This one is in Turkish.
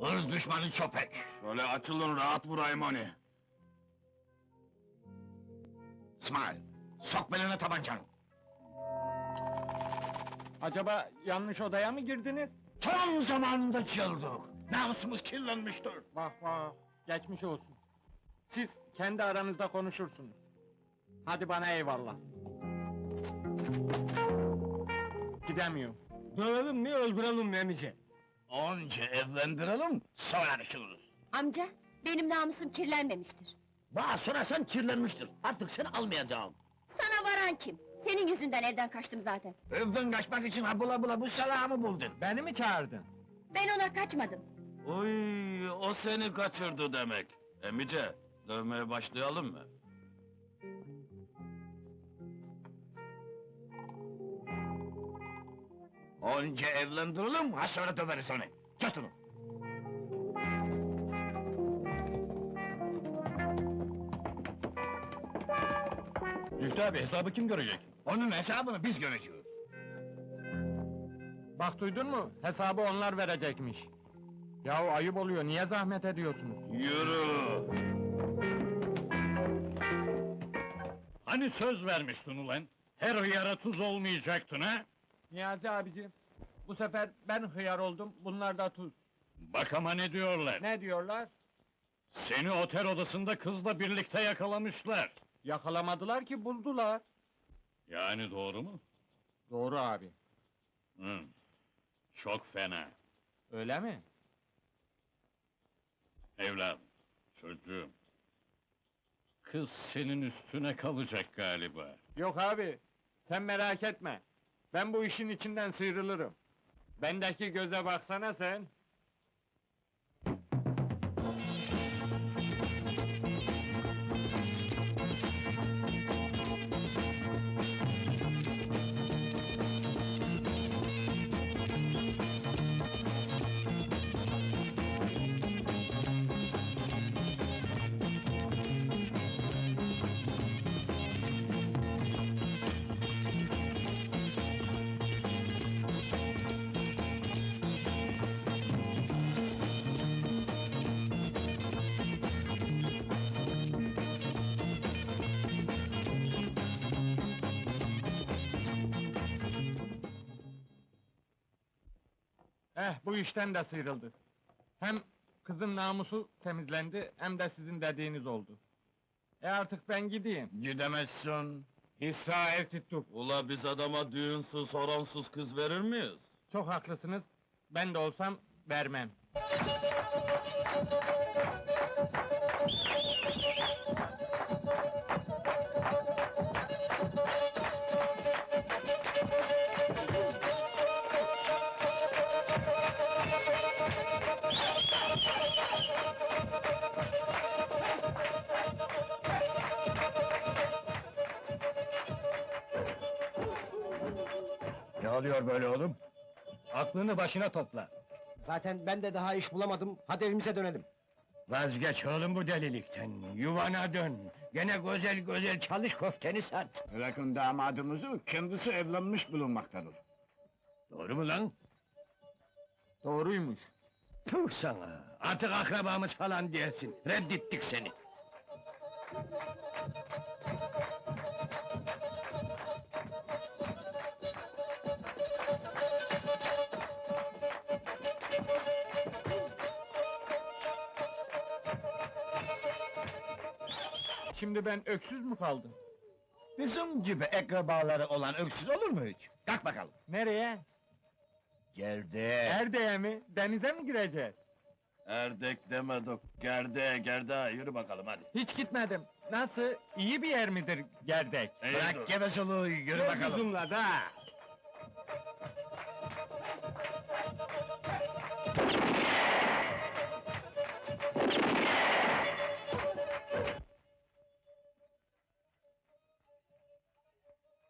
Hırs düşmanı köpek. Şöyle açılın rahat vurayım onu. İsmail, sok beline tabancanı. Acaba yanlış odaya mı girdiniz? Tam zamanında çıldık. Namusumuz kirlenmiştir. Vah vah, geçmiş olsun. Siz kendi aranızda konuşursunuz. Hadi bana eyvallah. Gidemiyorum. Dövelim mi öldürelim mi emice? Önce evlendirelim, sonra düşünürüz. Amca, benim namusum kirlenmemiştir. Bana sorarsan kirlenmiştir. Artık seni almayacağım. Sana varan kim? Senin yüzünden evden kaçtım zaten. Evden kaçmak için ha bula bula bu salağımı buldun. Beni mi çağırdın? Ben ona kaçmadım. Oy, o seni kaçırdı demek. Emice, dövmeye başlayalım mı? Önce evlendirelim, ha sonra döveriz onu. Tut onu. Abi, hesabı kim görecek? Onun hesabını biz göreceğiz. Bak duydun mu? Hesabı onlar verecekmiş. Yahu ayıp oluyor, niye zahmet ediyorsunuz? Yürü! Hani söz vermiştin ulan? Her hıyara tuz olmayacaktın ha? Niyazi abicim, bu sefer ben hıyar oldum, bunlar da tuz. Bak ama ne diyorlar? Ne diyorlar? Seni otel odasında kızla birlikte yakalamışlar. Yakalamadılar ki buldular. Yani doğru mu? Doğru abi. Hı. Çok fena. Öyle mi? Evladım, çocuğum. Kız senin üstüne kalacak galiba. Yok abi, sen merak etme. Ben bu işin içinden sıyrılırım. Bendeki göze baksana sen. Eh, bu işten de sıyrıldı. Hem kızın namusu temizlendi, hem de sizin dediğiniz oldu. E artık ben gideyim. Gidemezsin. İsrail tuttuk. Ula biz adama düğünsüz, horonsuz kız verir miyiz? Çok haklısınız. Ben de olsam vermem. Ne oluyor böyle oğlum? Aklını başına topla. Zaten ben de daha iş bulamadım. Hadi evimize dönelim. Vazgeç oğlum bu delilikten. Yuvana dön. Gene güzel güzel çalış köfteni sat. Bırakın damadımızı, kendisi evlenmiş bulunmaktadır. Doğru mu lan? Doğruymuş. Tüh sana! Artık akrabamız falan diyesin. Reddettik seni. Şimdi ben öksüz mü kaldım? Bizim gibi akrabaları olan öksüz olur mu hiç? Kalk bakalım. Nereye? Gerde. Erdeğe mi? Denize mi gireceğiz? Erdek demedik, gerde, gerde, yürü bakalım hadi. Hiç gitmedim. Nasıl? İyi bir yer midir Gerdek? Bırak gevezeliği, yürü bakalım. Kızımla da.